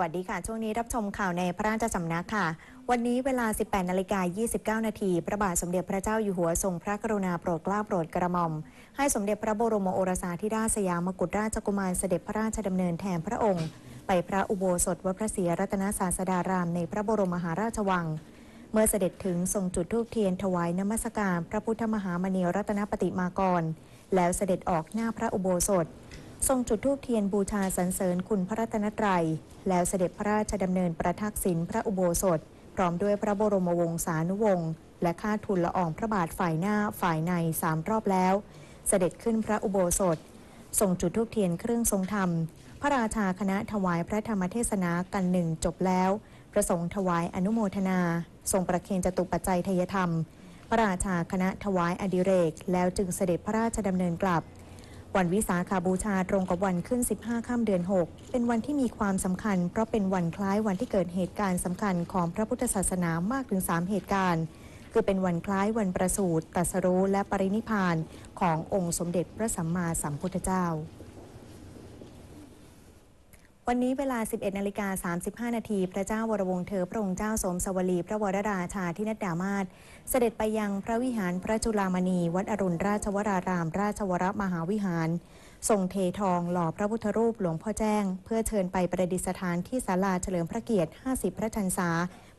วัสดีค่ะ ช่วงนี้รับชมข่าวในพระราชสำนักค่ะ วันนี้เวลา 18นาฬิกา29 นาทีพระบาทสมเด็จพระเจ้าอยู่หัวทรงพระกรุณาโปรดเกล้าโปรดกระหม่อม ให้สมเด็จพระบรมโอรสาธิราชสยามกุฎราชกุมารเสด็จพระราชดำเนินแทนพระองค์ ไปพระอุโบสถวัดพระศรีรัตนศาสดารามในพระบรมมหาราชวัง เมื่อเสด็จถึงทรงจุดธูปเทียนถวายนมัสการ พระพุทธมหามณีรัตนปฏิมากร แล้วเสด็จออกหน้าพระอุโบสถ ทรงจุดธูปเทียนบูชาสรรเสริญคุณพระรัตนตรัย แล้วเสด็จพระราชดำเนินประทักษิณพระอุโบสถ พร้อมด้วยพระบรมวงศานุวงศ์และข้าทุนละอองพระบาทฝ่ายหน้าฝ่ายในสามรอบแล้ว เสด็จขึ้นพระอุโบสถทรงจุดธูปเทียนเครื่องทรงธรรม พระราชาคณะถวายพระธรรมเทศนากันหนึ่งจบแล้วประสงค์ถวายอนุโมทนา ทรงประเคนจตุปัจจัยทยธรรม พระราชาคณะถวายอดิเรก แล้วจึงเสด็จพระราชดำเนินกลับ วันวิสาขาบูชาตรงกับวันขึ้น 15 ค่ำเดือน 6 เป็นวันที่มีความสำคัญ เพราะเป็นวันคล้ายวันที่เกิดเหตุการณ์สำคัญของพระพุทธศาสนามากถึง 3 เหตุการณ์ คือเป็นวันคล้ายวันประสูติตรัสรู้และปรินิพพานขององค์สมเด็จพระสัมมาสัมพุทธเจ้า วันนี้เวลา 11นาฬิกา35 นาทีพระเจ้าวรวงเธอพระองค์เจ้าสมสวลี พระวรราชาธินัดดามาศเสด็จไปยังพระวิหารพระจุลามณี วัดอรุณราชวราราม ราชวรมหาวิหารทรงเททองหล่อพระพุทธรูปหลวงพ่อแจ้ง เพื่อเชิญไปประดิษฐานที่ศาลาเฉลิมพระเกียรติ 50 พระชันษา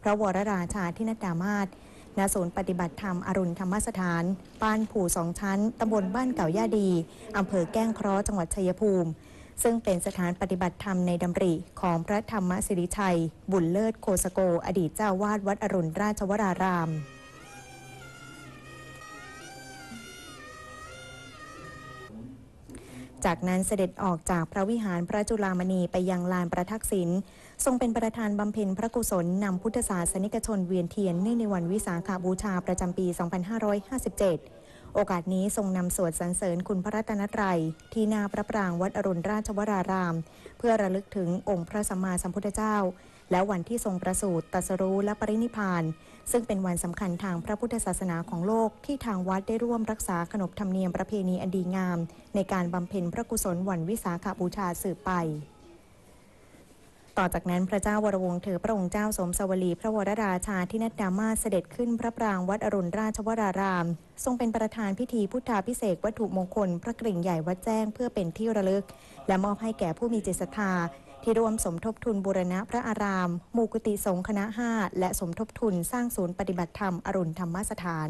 พระวรราชาธินัดดามาศณศูนย์ปฏิบัติธรรมอรุณธรรมสถาน บ้านผู่สองชั้น ตำบลบ้านเก่าย่าดี อำเภอแก้งเคราะห์จังหวัดชัยภูมิ ซึ่งเป็นสถานปฏิบัติธรรมในดำริของพระธรรมสิริชัย บุญเลิศโคสโก อดีตเจ้าวาดวัดอรุณราชวรารามจากนั้นเสด็จออกจากพระวิหารพระจุลามณีไปยังลานประทักษิณ ทรงเป็นประธานบำเพ็ญพระกุศลนำพุทธศาสนิกชนเวียนเทียนเนื่องในวันวิสาขาบูชาประจำปี 2557 โอกาสนี้ทรงนำสวดสรรเสริญคุณพระรัตนตรัย ที่หนาพระปรางวัดอรุณราชวราราม เพื่อระลึกถึงองค์พระสัมมาสัมพุทธเจ้า และวันที่ทรงประสูติตรัสรู้และปรินิพพาน ซึ่งเป็นวันสำคัญทางพระพุทธศาสนาของโลกที่ทางวัดได้ร่วมรักษาขนบธรรมเนียมประเพณีอันดีงาม ในการบำเพ็ญพระกุศลวันวิสาขาบูชาสืบไป ต่อจากนั้นพระเจ้าวรวงศ์เธอพระองค์เจ้าสมสวลีพระวรราชาที่นัดดามาเสด็จขึ้นพระปรางวัดอรุณราชวราราม ทรงเป็นประธานพิธีพุทธาพิเศษวัตถุมงคล พระกริ่งใหญ่วัดแจ้งเพื่อเป็นที่ระลึก และมอบให้แก่ผู้มีจิตศรัทธาที่ร่วมสมทบทุนบูรณะพระอาราม มูกุฏิสงฆ์คณะห้าและสมทบทุนสร้างศูนย์ปฏิบัติธรรมอรุณธรรมสถาน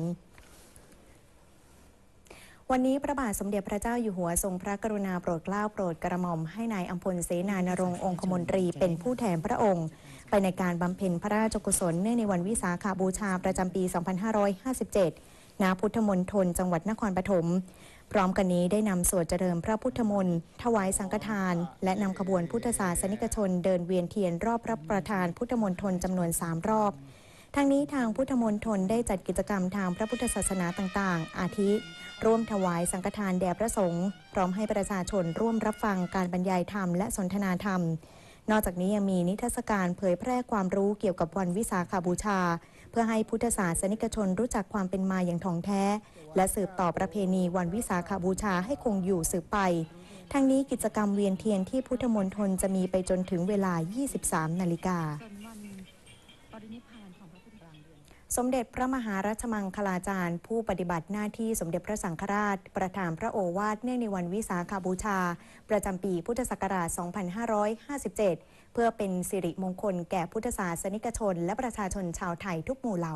วันนี้พระบาทสมเด็จพระเจ้าอยู่หัวทรงพระกรุณาโปรดเกล้าโปรดกระหม่อมให้นายอัมพลเสนานรงค์องคมนตรีเป็นผู้แทนพระองค์ ไปในการบำเพ็ญพระราชกุศลเนื่องในวันวิสาขาบูชาประจำปี 2557 ณ พุทธมณฑลจังหวัดนครปฐม พร้อมกันนี้ได้นำสวดเจริญพระพุทธมนต์ถวายสังฆทาน และนำขบวนพุทธศาสนิกชนเดินเวียนเทียนรอบพระประธานพุทธมณฑลจำนวน 3 รอบ ทั้งนี้ทางพุทธมณฑลได้จัดกิจกรรมทางพระพุทธศาสนาต่างๆ อาทิ ร่วมถวายสังฆทานแด่พระสงฆ์พร้อมให้ประชาชนร่วมรับฟังการบรรยายธรรมและสนทนาธรรม นอกจากนี้ยังมีนิทรรศการเผยแพร่ความรู้เกี่ยวกับวันวิสาขาบูชา เพื่อให้พุทธศาสนิกชนรู้จักความเป็นมาอย่างถ่องแท้ และสืบต่อประเพณีวันวิสาขาบูชาให้คงอยู่สืบไปทั้งนี้กิจกรรมเวียนเทียนที่พุทธมณฑลจะมีไปจนถึงเวลา 23 นาฬิกา สมเด็จพระมหารัชมังคลาจารย์ ผู้ปฏิบัติหน้าที่สมเด็จพระสังฆราช ประธานพระโอวาทเนื่องในวันวิสาขาบูชา ประจำปีพุทธศักราช 2557 เพื่อเป็นสิริมงคลแก่พุทธศาสนิกชน และประชาชนชาวไทยทุกหมู่เหล่า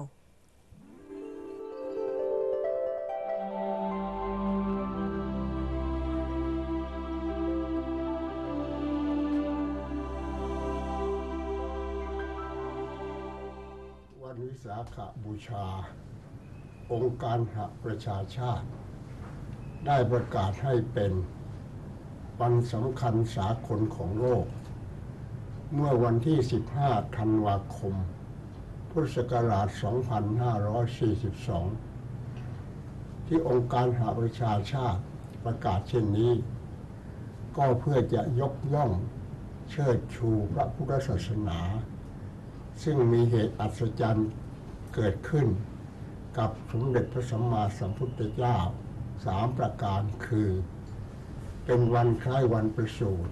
าขบูชา องค์การหประชาชาติ ได้ประกาศให้เป็นวันสำคัญสากลของโลก เมื่อวันที่ 15 ธันวาคม พุทธศักราช 2542 ที่องค์การหประชาชาติประกาศเช่นนี้ ก็เพื่อจะยกย่องเชิดชูพระพุทธศาสนา ซึ่งมีเหตุอัศจรรย์ เกิดขึ้น กับสมเด็จพระสัมมาสัมพุทธเจ้าสามประการคือ เป็นวันคล้ายวันประสูติ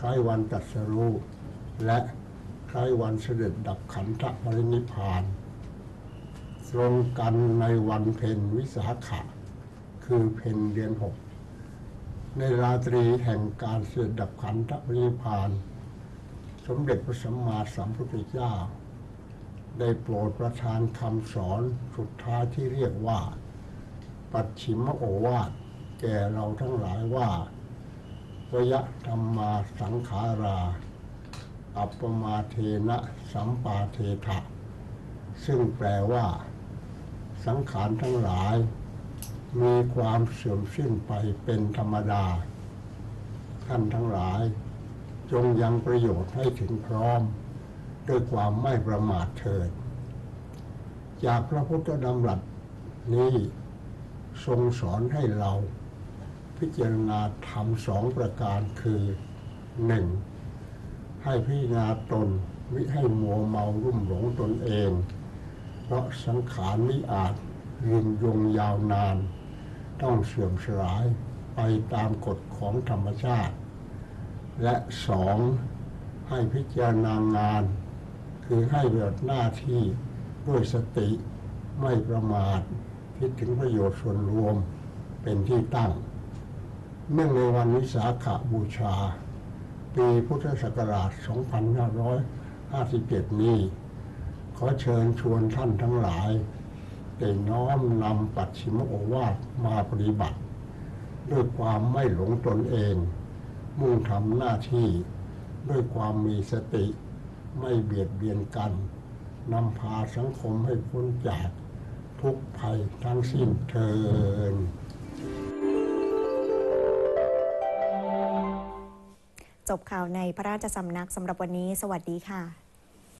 คล้ายวันตรัสรู้ และใช้ายวันเสด็จดับขันธปรินิพาน ตรงกันในวันเพ็ญวิสาขะ คือเพ็ญเดือนหกในราตรีแห่งการเสด็จดับขันธปรินิพาน สมเด็จพระสัมมาสัมพุทธเจ้า ได้โปรดประทานคำสอนสุดท้ายที่เรียกว่า ปัจฉิมโอวาทแก่เราทั้งหลายว่าวยธรรมาสังขารา อัปปมาเทนะสัมปาเทถะซึ่งแปลว่า สังขารทั้งหลาย มีความเสื่อมสิ้นไปเป็นธรรมดา ท่านทั้งหลาย จงยังประโยชน์ให้ถึงพร้อม ด้วยความไม่ประมาทเถิด จากพระพุทธดำรัสนี้ทรงสอนให้เรา พิจารณาธรรมสองประการคือหนึ่งให้พิจารณาตนมิให้มัวเมารุ่มหลงตนเอง เพราะสังขารนี้อาจยืนยงยาวนาน ต้องเสื่อมสลายไปตามกฎของธรรมชาติ และสองให้พิจารณางาน คือให้เบิดหน้าที่ด้วยสติไม่ประมาทคิดถึงประโยชน์ส่วนรวมเป็นที่ตั้ง เนื่องในวันวิสาขบูชา ปีพุทธศักราช 2557 นี้ ขอเชิญชวนท่านทั้งหลายได้น้อมนำปัจฉิมโอวาทมาปฏิบัติ ด้วยความไม่หลงตนเอง มุ่งทำหน้าที่ด้วยความมีสติ ไม่เบียดเบียนกันนำพาสังคมให้พ้นจากทุกภัยทั้งสิ้นเทินจบข่าวในพระราชสำนักสำหรับวันนี้ สวัสดีค่ะ